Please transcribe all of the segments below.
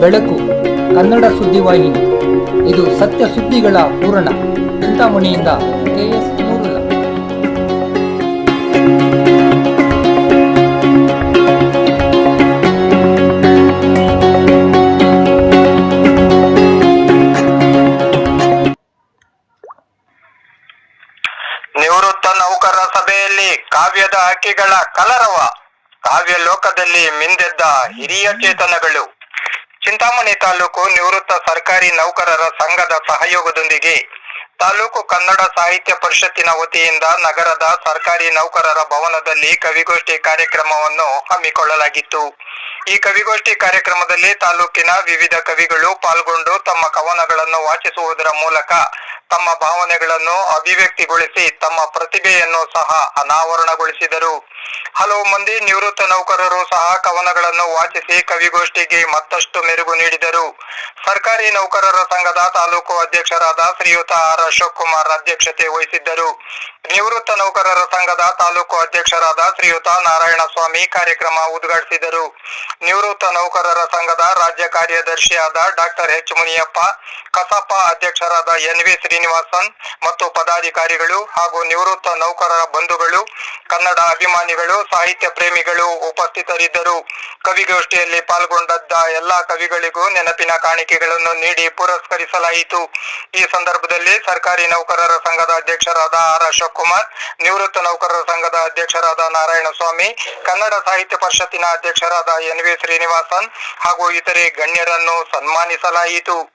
ಬೆಳಕು, ಕನ್ನಡ ಸುದ್ದಿವಾಹಿನಿ ಇದು ಸತ್ಯ ಸುದ್ದಿಗಳ ಪೂರಣ ಚಿಂತಾಮಣಿಯಿಂದ ಕೆಎಸ್ ನಿವೃತ್ತ ನೌಕರರ ಸಭೆಯಲ್ಲಿ ಕಾವ್ಯದ ಹಕ್ಕಿಗಳ ಕಲರವ. ಕಾವ್ಯ ಲೋಕದಲ್ಲಿ ಮಿಂದೆದ್ದ ಹಿರಿಯ ಚೇತನಗಳು. ಚಿಂತಾಮಣಿ ತಾಲೂಕು ನಿವೃತ್ತ ಸರ್ಕಾರಿ ನೌಕರರ ಸಂಘದ ಸಹಯೋಗದೊಂದಿಗೆ ತಾಲೂಕು ಕನ್ನಡ ಸಾಹಿತ್ಯ ಪರಿಷತ್ತಿನ ವತಿಯಿಂದ ನಗರದ ಸರ್ಕಾರಿ ನೌಕರರ ಭವನದಲ್ಲಿ ಕವಿಗೋಷ್ಠಿ ಕಾರ್ಯಕ್ರಮವನ್ನು ಹಮ್ಮಿಕೊಳ್ಳಲಾಗಿತ್ತು. ಈ ಕವಿಗೋಷ್ಠಿ ಕಾರ್ಯಕ್ರಮದಲ್ಲಿ ತಾಲೂಕಿನ ವಿವಿಧ ಕವಿಗಳು ಪಾಲ್ಗೊಂಡು ತಮ್ಮ ಕವನಗಳನ್ನು ವಾಚಿಸುವುದರ ಮೂಲಕ ತಮ್ಮ ಭಾವನೆಗಳನ್ನು ಅಭಿವ್ಯಕ್ತಿಗೊಳಿಸಿ ತಮ್ಮ ಪ್ರತಿಭೆಯನ್ನು ಸಹ ಅನಾವರಣಗೊಳಿಸಿದರು. ಹಲವು ಮಂದಿ ನಿವೃತ್ತ ನೌಕರರು ಸಹ ಕವನಗಳನ್ನು ವಾಚಿಸಿ ಕವಿಗೋಷ್ಠಿಗೆ ಮತ್ತಷ್ಟು ಮೆರುಗು ನೀಡಿದರು. ಸರ್ಕಾರಿ ನೌಕರರ ಸಂಘದ ತಾಲೂಕು ಅಧ್ಯಕ್ಷರಾದ ಶ್ರೀಯುತ ಆರ್ ಅಶೋಕ್ ಕುಮಾರ್ ಅಧ್ಯಕ್ಷತೆ ವಹಿಸಿದ್ದರು. ನಿವೃತ್ತ ನೌಕರರ ಸಂಘದ ತಾಲೂಕು ಅಧ್ಯಕ್ಷರಾದ ಶ್ರೀಯುತ ನಾರಾಯಣ ಸ್ವಾಮಿ ಕಾರ್ಯಕ್ರಮ ಉದ್ಘಾಟಿಸಿದರು. ನಿವೃತ್ತ ನೌಕರರ ಸಂಘದ ರಾಜ್ಯ ಕಾರ್ಯದರ್ಶಿಯಾದ ಡಾಕ್ಟರ್ ಎಚ್ ಮುನಿಯಪ್ಪ, ಕಸಾಪ ಅಧ್ಯಕ್ಷರಾದ ಎನ್ ವಿ ಶ್ರೀನಿವಾಸನ್ ಮತ್ತು ಪದಾಧಿಕಾರಿಗಳು ಹಾಗೂ ನಿವೃತ್ತ ನೌಕರರ ಬಂಧುಗಳು ಕನ್ನಡ ಅಭಿಮಾನಿಗಳು, ಸಾಹಿತ್ಯ ಪ್ರೇಮಿಗಳು ಉಪಸ್ಥಿತರಿದ್ದರು. ಕವಿಗೋಷ್ಠಿಯಲ್ಲಿ ಪಾಲ್ಗೊಂಡದ್ದ ಎಲ್ಲಾ ಕವಿಗಳಿಗೂ ನೆನಪಿನ ಕಾಣಿಕೆಗಳನ್ನು ನೀಡಿ ಪುರಸ್ಕರಿಸಲಾಯಿತು. ಈ ಸಂದರ್ಭದಲ್ಲಿ ಸರ್ಕಾರಿ ನೌಕರರ ಸಂಘದ ಅಧ್ಯಕ್ಷರಾದ ಆರ್ ಅಶೋಕ್ ಕುಮಾರ್, ನಿವೃತ್ತ ನೌಕರರ ಸಂಘದ ಅಧ್ಯಕ್ಷರಾದ ನಾರಾಯಣ ಸ್ವಾಮಿ, ಕನ್ನಡ ಸಾಹಿತ್ಯ ಪರಿಷತ್ತಿನ ಅಧ್ಯಕ್ಷರಾದ ಎನ್ ವಿ ಶ್ರೀನಿವಾಸನ್ ಹಾಗೂ ಇತರೆ ಗಣ್ಯರನ್ನು ಸನ್ಮಾನಿಸಲಾಯಿತು.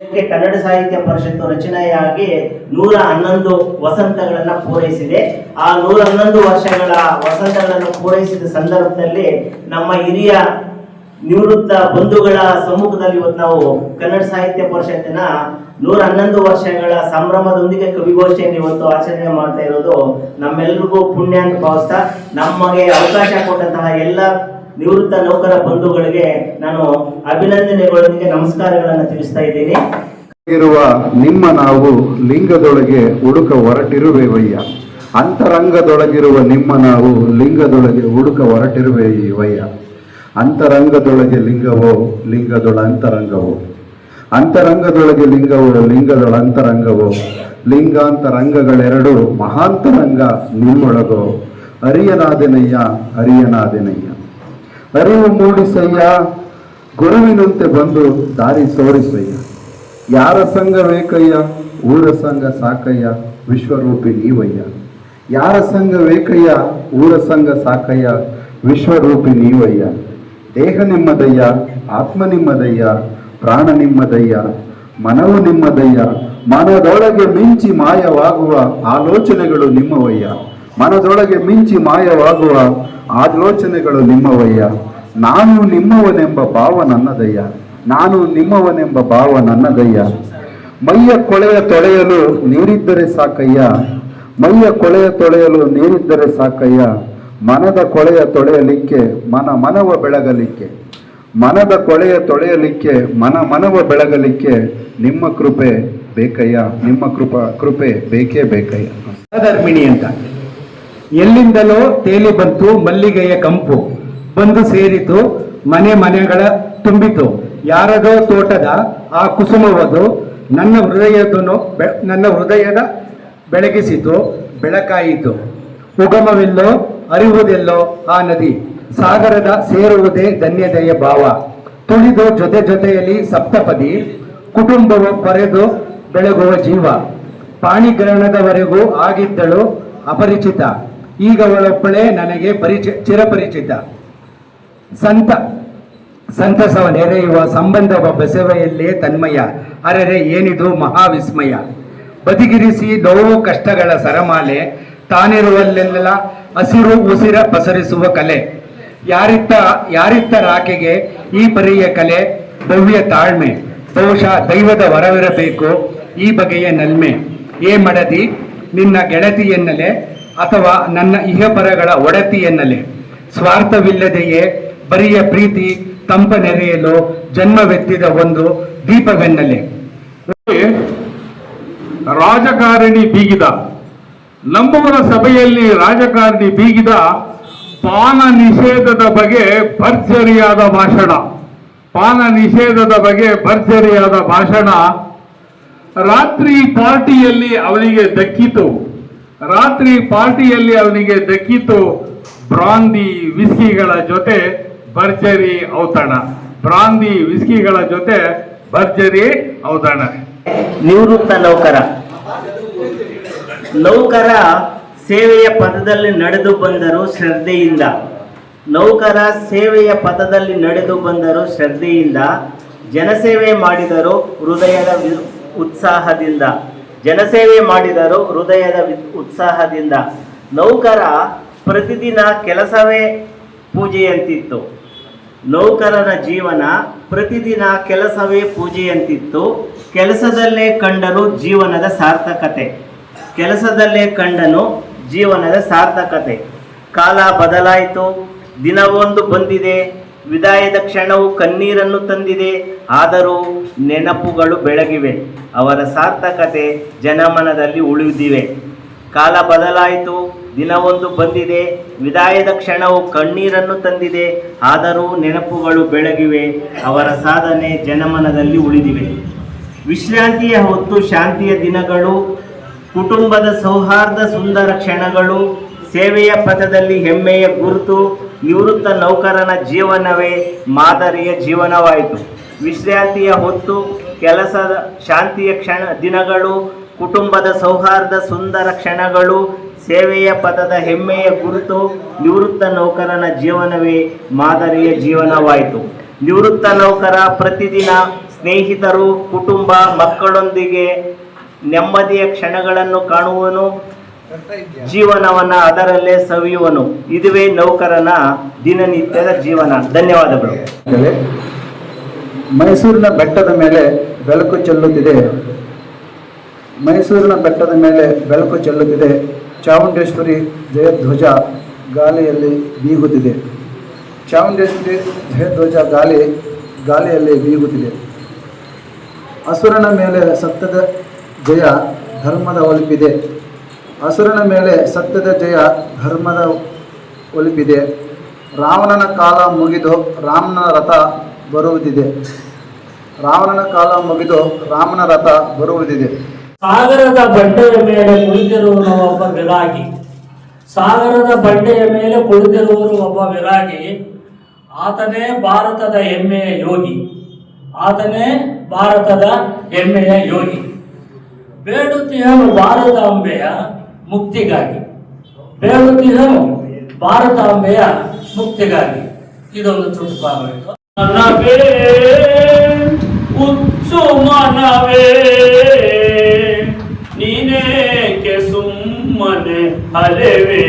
ಕನ್ನಡ ಸಾಹಿತ್ಯ ಪರಿಷತ್ತು ರಚನೆಯಾಗಿ ನೂರ ಹನ್ನೊಂದು ವಸಂತಗಳನ್ನ ಪೂರೈಸಿದೆ. ಆ ನೂರ ಹನ್ನೊಂದು ವರ್ಷಗಳ ವಸಂತಗಳನ್ನು ಪೂರೈಸಿದ ಸಂದರ್ಭದಲ್ಲಿ ನಮ್ಮ ಹಿರಿಯ ನಿವೃತ್ತ ಬಂಧುಗಳ ಸಮ್ಮುಖದಲ್ಲಿ ಇವತ್ತು ನಾವು ಕನ್ನಡ ಸಾಹಿತ್ಯ ಪರಿಷತ್ತಿನ ನೂರ ಹನ್ನೊಂದು ವರ್ಷಗಳ ಸಂಭ್ರಮದೊಂದಿಗೆ ಕವಿಗೋಷ್ಠಿಯನ್ನು ಇವತ್ತು ಆಚರಣೆ ಮಾಡ್ತಾ ಇರೋದು ನಮ್ಮೆಲ್ರಿಗೂ ಪುಣ್ಯ ಅಂತ ಭಾವಿಸ್ತಾ, ನಮಗೆ ಅವಕಾಶ ಕೊಟ್ಟಂತಹ ಎಲ್ಲ ನಿವೃತ್ತ ನೌಕರ ಬಂಧುಗಳಿಗೆ ನಾನು ಅಭಿನಂದನೆಗಳೊಂದಿಗೆ ನಮಸ್ಕಾರಗಳನ್ನು ತಿಳಿಸ್ತಾ ಇದ್ದೀನಿ. ಇರುವ ನಿಮ್ಮ ನಾವು ಲಿಂಗದೊಳಗೆ ಹುಡುಕ ಹೊರಟಿರುವೆವಯ್ಯ. ಅಂತರಂಗದೊಳಗಿರುವ ನಿಮ್ಮ ನಾವು ಲಿಂಗದೊಳಗೆ ಹುಡುಕ ಹೊರಟಿರುವೆವಯ್ಯ. ಅಂತರಂಗದೊಳಗೆ ಲಿಂಗವೋ, ಲಿಂಗದೊಳ ಅಂತರಂಗವೋ. ಅಂತರಂಗದೊಳಗೆ ಲಿಂಗವೋ, ಲಿಂಗದೊಳ ಅಂತರಂಗವೋ. ಲಿಂಗಾಂತರಂಗಗಳೆರಡು ಮಹಾಂತರಂಗ ನಿಮ್ಮೊಳಗೋ. ಅರಿಯನಾದೆನಯ್ಯ ಅರಿಯನಾದೆನಯ್ಯ. ಅರಿವು ಮೂಡಿಸಯ್ಯ, ಗುರುವಿನಂತೆ ಬಂದು ದಾರಿ ತೋರಿಸಯ್ಯ ಯಾರ ಸಂಘ ಬೇಕಯ್ಯ ಊರ ಸಂಘ ಸಾಕಯ್ಯ, ವಿಶ್ವರೂಪಿ ನೀವಯ್ಯ. ಯಾರ ಸಂಘ ಬೇಕಯ್ಯ ಊರ ಸಂಘ ಸಾಕಯ್ಯ, ವಿಶ್ವರೂಪಿ ನೀವಯ್ಯ. ದೇಹ ನಿಮ್ಮದಯ್ಯ, ಆತ್ಮ ನಿಮ್ಮದಯ್ಯ, ಪ್ರಾಣ ನಿಮ್ಮದಯ್ಯ, ಮನವು ನಿಮ್ಮದಯ್ಯ, ಮನದೊಳಗೆ ಮಿಂಚಿ ಮಾಯವಾಗುವ ಆಲೋಚನೆಗಳು ನಿಮ್ಮವಯ್ಯ. ಮನದೊಳಗೆ ಮಿಂಚಿ ಮಾಯವಾಗುವ ಆಲೋಚನೆಗಳು ನಿಮ್ಮವಯ್ಯ. ನಾನು ನಿಮ್ಮವನೆಂಬ ಭಾವ ನನ್ನದಯ್ಯ. ನಾನು ನಿಮ್ಮವನೆಂಬ ಭಾವ ನನ್ನದಯ್ಯ. ಮೈಯ ಕೊಳೆಯ ತೊಳೆಯಲು ನೀರಿದ್ದರೆ ಸಾಕಯ್ಯ. ಮೈಯ ಕೊಳೆಯ ತೊಳೆಯಲು ನೀರಿದ್ದರೆ ಸಾಕಯ್ಯ. ಮನದ ಕೊಳೆಯ ತೊಳೆಯಲಿಕ್ಕೆ ಮನ ಮನವ ಬೆಳಗಲಿಕ್ಕೆ. ಮನದ ಕೊಳೆಯ ತೊಳೆಯಲಿಕ್ಕೆ ಮನ ಮನವ ಬೆಳಗಲಿಕ್ಕೆ ನಿಮ್ಮ ಕೃಪೆ ಬೇಕಯ್ಯ. ನಿಮ್ಮ ಕೃಪ ಕೃಪೆ ಬೇಕೇ ಬೇಕಯ್ಯ. ಧರ್ಮಿಣಿ ಅಂತ. ಎಲ್ಲಿಂದಲೋ ತೇಲಿ ಬಂತು ಮಲ್ಲಿಗೆಯ ಕಂಪು. ಬಂದು ಸೇರಿತು, ಮನೆ ಮನೆಗಳ ತುಂಬಿತು. ಯಾರದೋ ತೋಟದ ಆ ಕುಸುಮವದು ನನ್ನ ಹೃದಯದನು ನನ್ನ ಹೃದಯದ ಬೆಳಗಿಸಿತು, ಬೆಳಕಾಯಿತು. ಉಗಮವೆಲ್ಲೋ ಅರಿವುದೆಲ್ಲೋ ಆ ನದಿ. ಸಾಗರದ ಸೇರುವುದೇ ಧನ್ಯತೆಯ ಭಾವ. ತುಳಿದು ಜೊತೆ ಜೊತೆಯಲ್ಲಿ ಸಪ್ತಪದಿ, ಕುಟುಂಬವು ಕೊರೆದು ಬೆಳಗುವ ಜೀವ. ಪಾಣಿಗ್ರಹಣದವರೆಗೂ ಆಗಿದ್ದಳು ಅಪರಿಚಿತ. ಈಗ ಅವಳೊಬ್ಬಳೇ ನನಗೆ ಪರಿಚಯ, ಚಿರಪರಿಚಿತ. ಸಂತ, ಸಂತಸವ ನೆರೆಯುವ ಸಂಬಂಧವ ಬೆಸವೆಯಲ್ಲೇ ತನ್ಮಯ. ಅರೆರೆ, ಏನಿದು ಮಹಾವಿಸ್ಮಯ. ಬದಿಗಿರಿಸಿ ನೋವು ಕಷ್ಟಗಳ ಸರಮಾಲೆ, ತಾನಿರುವಲ್ಲೆಲ್ಲ ಹಸಿರು ಉಸಿರ ಪಸರಿಸುವ ಕಲೆ. ಯಾರಿತ್ತ ಯಾರಿತ್ತ ರಾಕೆಗೆ ಈ ಪರಿಯ ಕಲೆ, ಭವ್ಯ ತಾಳ್ಮೆ. ಬಹುಶಃ ದೈವದ ವರವಿರಬೇಕು, ಈ ಬಗೆಯ ನಲ್ಮೆ. ಏ ಮಡದಿ, ನಿನ್ನ ಗೆಳತಿಯೆನ್ನಲೆ ಅಥವಾ ನನ್ನ ಇಹಪರಗಳ ಒಡತಿಯನ್ನಲೇ. ಸ್ವಾರ್ಥವಿಲ್ಲದೆಯೇ ಬರಿಯ ಪ್ರೀತಿ ತಂಪ ನೆರೆಯಲು ಜನ್ಮವೆತ್ತಿದ ಒಂದು ದೀಪವೆನ್ನಲೆ. ರಾಜಕಾರಣಿ ಬೀಗಿದ. ನಂಬುವರ ಸಭೆಯಲ್ಲಿ ರಾಜಕಾರಣಿ ಬೀಗಿದ ಪಾನ ನಿಷೇಧದ ಬಗ್ಗೆ ಭರ್ಜರಿಯಾದ ಭಾಷಣ. ಪಾನ ನಿಷೇಧದ ಬಗ್ಗೆ ಭರ್ಜರಿಯಾದ ಭಾಷಣ. ರಾತ್ರಿ ಪಾರ್ಟಿಯಲ್ಲಿ ಅವನಿಗೆ ದಕ್ಕಿತು. ರಾತ್ರಿ ಪಾರ್ಟಿಯಲ್ಲಿ ಅವನಿಗೆ ದಕ್ಕಿತು ಬ್ರಾಂದಿ ವಿಸ್ಕಿಗಳ ಜೊತೆ ಭರ್ಜರಿ ಔತಣ. ಬ್ರಾಂದಿ ವಿಸ್ಕಿಗಳ ಜೊತೆ ಭರ್ಜರಿ ಔತಣ. ನಿವೃತ್ತ ನೌಕರ. ನೌಕರ ಸೇವೆಯ ಪದದಲ್ಲಿ ನಡೆದು ಬಂದರು ಶ್ರದ್ಧೆಯಿಂದ. ನೌಕರ ಸೇವೆಯ ಪಥದಲ್ಲಿ ನಡೆದು ಬಂದರು ಶ್ರದ್ಧೆಯಿಂದ. ಜನಸೇವೆ ಮಾಡಿದರು ಹೃದಯದ ಉತ್ಸಾಹದಿಂದ. ಜನಸೇವೆ ಮಾಡಿದರು ಹೃದಯದ ಉತ್ಸಾಹದಿಂದ ನೌಕರ ಪ್ರತಿದಿನ ಕೆಲಸವೇ ಪೂಜೆಯಂತಿತ್ತು. ನೌಕರನ ಜೀವನ ಪ್ರತಿದಿನ ಕೆಲಸವೇ ಪೂಜೆಯಂತಿತ್ತು. ಕೆಲಸದಲ್ಲೇ ಕಂಡರು ಜೀವನದ ಸಾರ್ಥಕತೆ. ಕೆಲಸದಲ್ಲೇ ಕಂಡನು ಜೀವನದ ಸಾರ್ಥಕತೆ. ಕಾಲ ಬದಲಾಯಿತು, ದಿನವೊಂದು ಬಂದಿದೆ ವಿದಾಯದ ಕ್ಷಣವು ಕಣ್ಣೀರನ್ನು ತಂದಿದೆ, ಆದರೂ ನೆನಪುಗಳು ಬೆಳಗಿವೆ. ಅವರ ಸಾರ್ಥಕತೆ ಜನಮನದಲ್ಲಿ ಉಳಿದಿವೆ ಕಾಲ ಬದಲಾಯಿತು, ದಿನವೊಂದು ಬಂದಿದೆ, ವಿದಾಯದ ಕ್ಷಣವು ಕಣ್ಣೀರನ್ನು ತಂದಿದೆ, ಆದರೂ ನೆನಪುಗಳು ಬೆಳಗಿವೆ, ಅವರ ಸಾಧನೆ ಜನಮನದಲ್ಲಿ ಉಳಿದಿವೆ. ವಿಶ್ರಾಂತಿಯ ಹೊತ್ತು, ಶಾಂತಿಯ ದಿನಗಳು, ಕುಟುಂಬದ ಸೌಹಾರ್ದ ಸುಂದರ ಕ್ಷಣಗಳು, ಸೇವೆಯ ಪಥದಲ್ಲಿ ಹೆಮ್ಮೆಯ ಗುರುತು ನಿವೃತ್ತ ನೌಕರನ ಜೀವನವೇ ಮಾದರಿಯ ಜೀವನವಾಯಿತು. ವಿಶ್ರಾಂತಿಯ ಹೊತ್ತು ಕೆಲಸದ ಶಾಂತಿಯ ಕ್ಷಣ ದಿನಗಳು, ಕುಟುಂಬದ ಸೌಹಾರ್ದ ಸುಂದರ ಕ್ಷಣಗಳು, ಸೇವೆಯ ಪದದ ಹೆಮ್ಮೆಯ ಗುರುತು, ನಿವೃತ್ತ ನೌಕರನ ಜೀವನವೇ ಮಾದರಿಯ ಜೀವನವಾಯಿತು. ನಿವೃತ್ತ ನೌಕರ ಪ್ರತಿದಿನ ಸ್ನೇಹಿತರು, ಕುಟುಂಬ ಮಕ್ಕಳೊಂದಿಗೆ ನೆಮ್ಮದಿಯ ಕ್ಷಣಗಳನ್ನು ಕಾಣುವನು. ಜೀವನವನ್ನ ಅದರಲ್ಲೇ ಸವಿಯುವನು. ಇದುವೇ ನೌಕರನ ದಿನನಿತ್ಯದ ಜೀವನ. ಧನ್ಯವಾದಗಳು. ಮೈಸೂರಿನ ಬೆಟ್ಟದ ಮೇಲೆ ಬೆಳಕು ಚೆಲ್ಲುತ್ತಿದೆ. ಮೈಸೂರಿನ ಬೆಟ್ಟದ ಮೇಲೆ ಬೆಳಕು ಚೆಲ್ಲುತ್ತಿದೆ. ಚಾಮುಂಡೇಶ್ವರಿ ಜಯಧ್ವಜ ಗಾಲಿಯಲ್ಲಿ ಬೀಗುತ್ತಿದೆ. ಚಾಮುಂಡೇಶ್ವರಿ ಜಯಧ್ವಜ ಗಾಲಿ ಗಾಲಿಯಲ್ಲಿ ಬೀಗುತ್ತಿದೆ. ಅಸುರನ ಮೇಲೆ ಸತ್ಯದ ಜಯ ಧರ್ಮದ ಒಲಿಪಿದೆ ಅಸುರನ ಮೇಲೆ ಸತ್ಯದ ಜಯ ಧರ್ಮದ ಒಲಿಪಿದೆ. ರಾವಣನ ಕಾಲ ಮುಗಿದು ರಾಮನ ರಥ ಬರುವುದಿದೆ. ರಾವಣನ ಕಾಲ ಮುಗಿದು ರಾಮನ ರಥ ಬರುವುದಿದೆ. ಸಾಗರದ ಬಂಡೆಯ ಮೇಲೆ ಕುಳಿತಿರುವನು ಒಬ್ಬ ವಿರಾಗಿ. ಸಾಗರದ ಬಂಡೆಯ ಮೇಲೆ ಕುಳಿತಿರುವನು ಒಬ್ಬ ವಿರಾಗಿ. ಆತನೇ ಭಾರತದ ಹೆಮ್ಮೆಯ ಯೋಗಿ. ಆತನೇ ಭಾರತದ ಹೆಮ್ಮೆಯ ಯೋಗಿ. ಬೇಡುತ್ತಿಹನು ಭಾರತಾಂಬೆಯ ಮುಕ್ತಿಗಾಗಿ. ಬೇಡುತ್ತಿಹನು ಭಾರತಾಂಬೆಯ ಮುಕ್ತಿಗಾಗಿ. ಇದೊಂದು ಮನವೇ, ಹುಚ್ಚು ಮನವೇ. ನೀನೇಕೆ ಸುಮ್ಮನೆ ಅಲೆವೇ?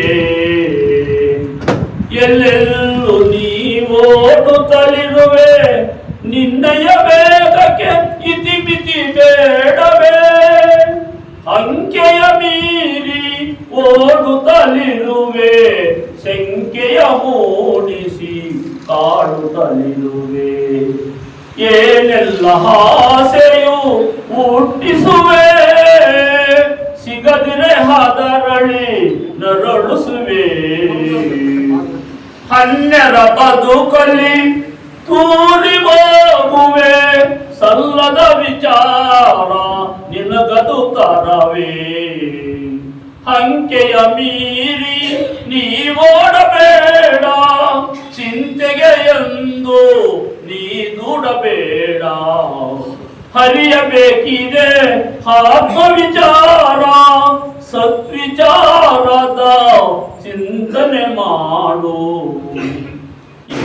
ಎಲ್ಲೆಲ್ಲೂ ನೀವೋಡುತ್ತಲಿರುವೆ ನಿನ್ನಯ ವೇಗಕ್ಕೆ ಇತಿಮಿತಿ ಬೇಡವೇ. ಅಂಕೆಯ ಮೀರಿ ಓಡುತ್ತಲಿರುವೆ ಸಂಖ್ಯೆಯ ಮೂಡಿಸಿ ಕಾಡುತ್ತಲಿರುವೆ ಏನೆಲ್ಲ ಆಸೆಯು ಹುಟ್ಟಿಸುವೆ, ಸಿಗದಿರೆ ಹದರಳಿ ನರಳುಸುವೆ. ಹನ್ನೆರ ಬದುಕಲಿ ತೂರಿ ಹೋಗುವೆ, ಸಲ್ಲದ ವಿಚಾರ ನಿನಗದು ತರವೇ. ಅಂಕೆಯ ಮೀರಿ ಓಡಬೇಡ ಚಿಂತೆಗೆ ಎಂದು ನೀ ದೂಡಬೇಡ ಹರಿಯಬೇಕಿದೆ ಆತ್ಮ ವಿಚಾರ ಸತ್ವಿಚಾರದ ಚಿಂತನೆ ಮಾಡು.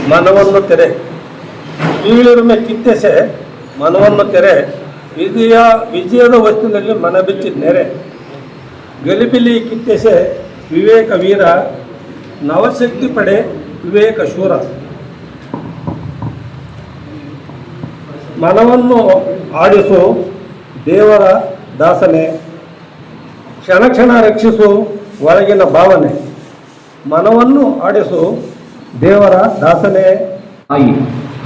ಮನವನ್ನು ತೆರೆ. ಕೀಳಿರುಮೆ ಕಿತ್ತೆಸೆ. ಮನವನ್ನು ತೆರೆ. ವಿಜಯ ವಿಜಯದ ವಸ್ತುವಿನಲ್ಲಿ ಮನ ಬಿಚ್ಚಿದ ನೆರೆ. ಗಲಿಬಿಲಿ ಕಿತ್ತೆಸೆ ವಿವೇಕ ವೀರ, ನವಶಕ್ತಿ ಪಡೆ ವಿವೇಕ ಶೂರ. ಮನವನ್ನು ಆಡಿಸು ದೇವರ ದಾಸನೆ, ಕ್ಷಣ ಕ್ಷಣ ರಕ್ಷಿಸು ಒಳಗಿನ ಭಾವನೆ. ಮನವನ್ನು ಆಡಿಸು ದೇವರ ದಾಸನೆ. ತಾಯಿ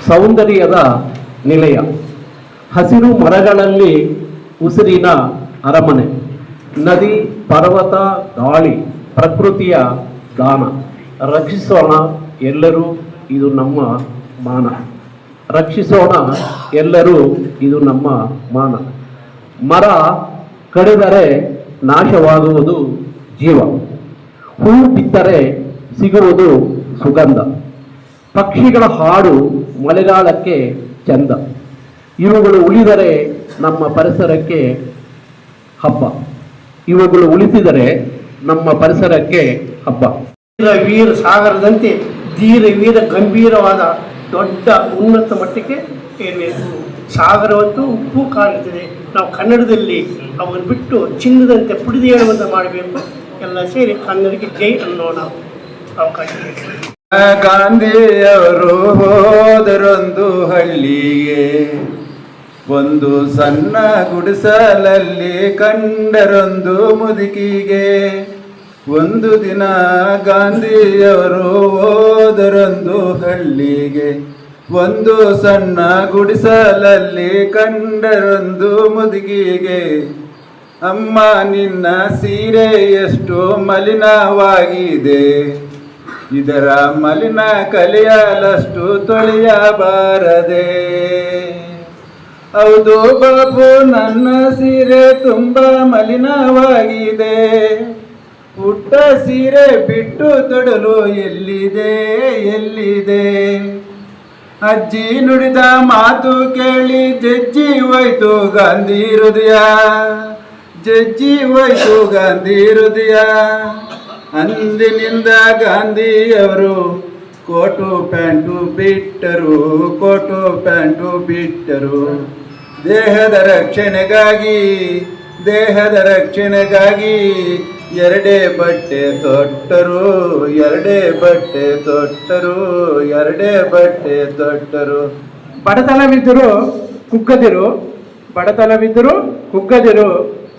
ಸೌಂದರ್ಯದ ನಿಲಯ, ಹಸಿರು ಮರಗಳಲ್ಲಿ ಉಸಿರಿನ ಅರಮನೆ, ನದಿ ಪರ್ವತ, ಗಾಳಿ, ಪ್ರಕೃತಿಯ ಗಾನ. ರಕ್ಷಿಸೋಣ ಎಲ್ಲರೂ ಇದು ನಮ್ಮ ಮಾನ. ರಕ್ಷಿಸೋಣ ಎಲ್ಲರೂ ಇದು ನಮ್ಮ ಮಾನ. ಮರ ಕಡಿದರೆ ನಾಶವಾಗುವುದು ಜೀವ. ಹೂ ಬಿತ್ತರೆ ಸಿಗುವುದು ಸುಗಂಧ. ಪಕ್ಷಿಗಳ ಹಾಡು ಮಳೆಗಾಲಕ್ಕೆ ಚಂದ. ಇವುಗಳು ಉಳಿದರೆ ನಮ್ಮ ಪರಿಸರಕ್ಕೆ ಹಬ್ಬ. ಇವುಗಳು ಉಳಿಸಿದರೆ ನಮ್ಮ ಪರಿಸರಕ್ಕೆ ಹಬ್ಬ. ವೀರ ವೀರ ಸಾಗರದಂತೆ ಧೀರ ವೀರ ಗಂಭೀರವಾದ ದೊಡ್ಡ ಉನ್ನತ ಮಟ್ಟಕ್ಕೆ ಏರಬೇಕು ಸಾಗರವಂತೂ ಉಪ್ಪು ಕಾಣುತ್ತದೆ. ನಾವು ಕನ್ನಡದಲ್ಲಿ ಅವನ್ನು ಬಿಟ್ಟು ಚಿನ್ನದಂತೆ ಪುಡಿದು ಹೇಳುವಂತೆ ಮಾಡಬೇಕು. ಎಲ್ಲ ಸೇರಿ ಕನ್ನಡಕ್ಕೆ ಜೈ ಅನ್ನೋಣ ಅವಕಾಶ. ಗಾಂಧಿಯವರು ಹೋದರೊಂದು ಹಳ್ಳಿಗೆ ಒಂದು ಸಣ್ಣ ಗುಡಿಸಲಲ್ಲಿ ಕಂಡರೊಂದು ಮುದುಕಿಗೆ. ಒಂದು ದಿನ ಗಾಂಧಿಯವರು ಹೋದರೊಂದು ಹಳ್ಳಿಗೆ. ಒಂದು ಸಣ್ಣ ಗುಡಿಸಲಲ್ಲಿ ಕಂಡರೊಂದು ಮುದುಕಿಗೆ. ಅಮ್ಮ, ನಿನ್ನ ಸೀರೆ ಎಷ್ಟು ಮಲಿನವಾಗಿದೆ. ಇದರ ಮಲಿನ ಕಲಿಯಲಷ್ಟು ತೊಳೆಯಬಾರದೆ. ಹೌದು ಬಾಬು ನನ್ನ ಸೀರೆ ತುಂಬ ಮಲಿನವಾಗಿದೆ. ಪುಟ್ಟ ಸೀರೆ ಬಿಟ್ಟು ತೊಡಲು ಎಲ್ಲಿದೆ ಎಲ್ಲಿದೆ? ಅಜ್ಜಿ ನುಡಿದ ಮಾತು ಕೇಳಿ ಜಜ್ಜಿ ಹೋಯ್ತು ಗಾಂಧಿ ಹೃದಯ. ಜಜ್ಜಿ ಹೋಯ್ತು ಗಾಂಧಿ ಹೃದಯ. ಅಂದಿನಿಂದ ಗಾಂಧಿಯವರು ಕೋಟು ಪ್ಯಾಂಟು ಬಿಟ್ಟರು, ಕೋಟು ಪ್ಯಾಂಟು ಬಿಟ್ಟರು. ದೇಹದ ರಕ್ಷಣೆಗಾಗಿ ದೇಹದ ರಕ್ಷಣೆಗಾಗಿ ಎರಡೇ ಬಟ್ಟೆ ತೊಟ್ಟರು, ಎರಡೇ ಬಟ್ಟೆ ತೊಟ್ಟರು, ಎರಡೇ ಬಟ್ಟೆ ತೊಟ್ಟರು. ಬಡತನವಿದ್ದರು ಕುಗ್ಗದಿರು ಬಡತನವಿದ್ದರು ಕುಗ್ಗದಿರು,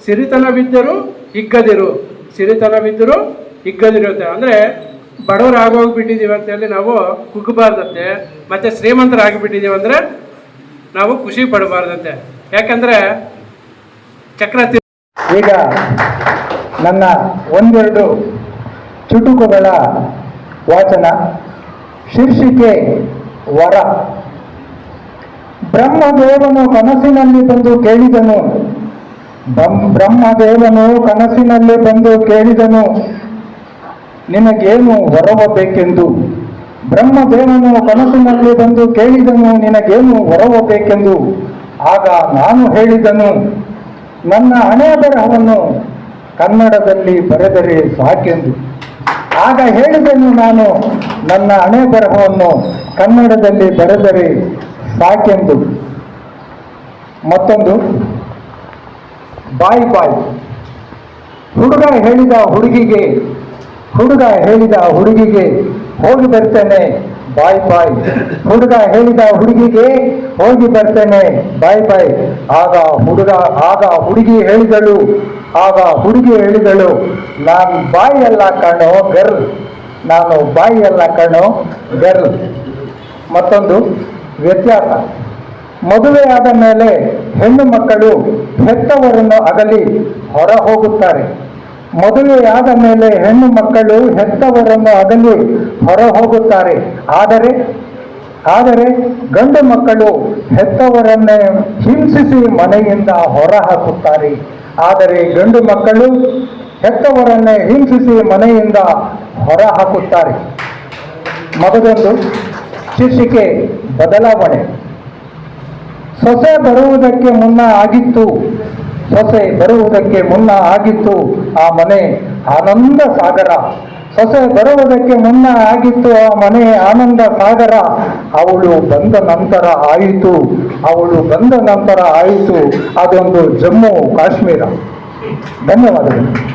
ಸಿರಿತನವಿದ್ದರು ಹಿಗ್ಗದಿರು, ಸಿರಿತನವಿದ್ದರು ಹಿಗ್ಗದಿರುತ್ತೆ. ಅಂದರೆ ಬಡವರಾಗೋಗ್ಬಿಟ್ಟಿದ್ದೀವಿ ಅಂತ ಅಂತೇಳಿ ನಾವು ಕುಗ್ಗಬಾರ್ದಂತೆ, ಮತ್ತು ಶ್ರೀಮಂತರಾಗಿಬಿಟ್ಟಿದ್ದೀವಿ ಅಂದರೆ ನಾವು ಖುಷಿ ಪಡಬಾರ್ದಂತೆ. ಯಾಕಂದರೆ ಚಕ್ರತಿ ಈಗ ನನ್ನ ಒಂದೆರಡು ಚುಟುಕುಗಳ ವಾಚನ ಶೀರ್ಷಿಕೆ ವರ. ಬ್ರಹ್ಮದೇವನು ಕನಸಿನಲ್ಲಿ ಬಂದು ಕೇಳಿದನು. ಬ್ರಹ್ಮ- ಬ್ರಹ್ಮದೇವನು ಕನಸಿನಲ್ಲಿ ಬಂದು ಕೇಳಿದನು. ನಿನಗೇನು ಹೊರಬೇಕೆಂದು ಬೇಕೆಂದು? ಬ್ರಹ್ಮದೇವನು ಕನಸಿನಲ್ಲಿ ಬಂದು ಕೇಳಿದನು, ನಿನಗೇನು ಹೊರಹೋಗಬೇಕೆಂದು? ಆಗ ನಾನು ಹೇಳಿದನು, ನನ್ನ ಹಣೆ ಬರಹವನ್ನು ಕನ್ನಡದಲ್ಲಿ ಬರೆದರೆ ಸಾಕೆಂದು. ಆಗ ಹೇಳಿದನು ನಾನು, ನನ್ನ ಹಣೆ ಬರಹವನ್ನು ಕನ್ನಡದಲ್ಲಿ ಬರೆದರೆ ಸಾಕೆಂದು. ಮತ್ತೊಂದು, ಬಾಯ್ ಬಾಯ್. ಹುಡುಗ ಹೇಳಿದ ಹುಡುಗಿಗೆ, ಹುಡುಗ ಹೇಳಿದ ಹುಡುಗಿಗೆ ಹೋಗಿ ಬರ್ತೇನೆ, ಬಾಯ್ ಬಾಯ್. ಹುಡುಗ ಹೇಳಿದ ಹುಡುಗಿಗೆ ಹೋಗಿ ಬರ್ತೇನೆ, ಬಾಯ್ ಬಾಯ್. ಆಗ ಹುಡುಗ, ಆಗ ಹುಡುಗಿ ಹೇಳಿದಳು, ಆಗ ಹುಡುಗಿ ಹೇಳಿದಳು, ನಾನು ಬಾಯಲ್ಲ ಕಣೋ, ಗರ್ಲ್. ನಾನು ಬಾಯಲ್ಲ ಕಣೋ, ಗರ್ಲ್. ಮತ್ತೊಂದು ವ್ಯತ್ಯಾಸ. ಮದುವೆಯಾದ ಮೇಲೆ ಹೆಣ್ಣು ಮಕ್ಕಳು ಹೆತ್ತವರನ್ನು ಅಗಲಿ ಹೊರ ಹೋಗುತ್ತಾರೆ. ಮದುವೆಯಾದ ಮೇಲೆ ಹೆಣ್ಣು ಮಕ್ಕಳು ಹೆತ್ತವರನ್ನು ಅಗಲಿ ಹೊರ ಹೋಗುತ್ತಾರೆ ಆದರೆ ಆದರೆ ಗಂಡು ಮಕ್ಕಳು ಹೆತ್ತವರನ್ನೇ ಹಿಂಸಿಸಿ ಮನೆಯಿಂದ ಹೊರ ಹಾಕುತ್ತಾರೆ ಆದರೆ ಗಂಡು ಮಕ್ಕಳು ಹೆತ್ತವರನ್ನೇ ಹಿಂಸಿಸಿ ಮನೆಯಿಂದ ಹೊರ ಹಾಕುತ್ತಾರೆ ಮಗದೊಂದು ಶೀರ್ಷಿಕೆ ಬದಲಾವಣೆ. ಸೊಸೆ ಬರುವುದಕ್ಕೆ ಮುನ್ನ ಆಗಿತ್ತು. ಸೊಸೆ ಬರುವುದಕ್ಕೆ ಮುನ್ನ ಆಗಿತ್ತು ಆ ಮನೆ ಆನಂದ ಸಾಗರ. ಸೊಸೆ ಬರುವುದಕ್ಕೆ ಮುನ್ನ ಆಗಿತ್ತು ಆ ಮನೆ ಆನಂದ ಸಾಗರ. ಅವಳು ಬಂದ ನಂತರ ಆಯಿತು. ಅವಳು ಬಂದ ನಂತರ ಆಯಿತು. ಅದೊಂದು ಜಮ್ಮು ಕಾಶ್ಮೀರ. ಧನ್ಯವಾದಗಳು.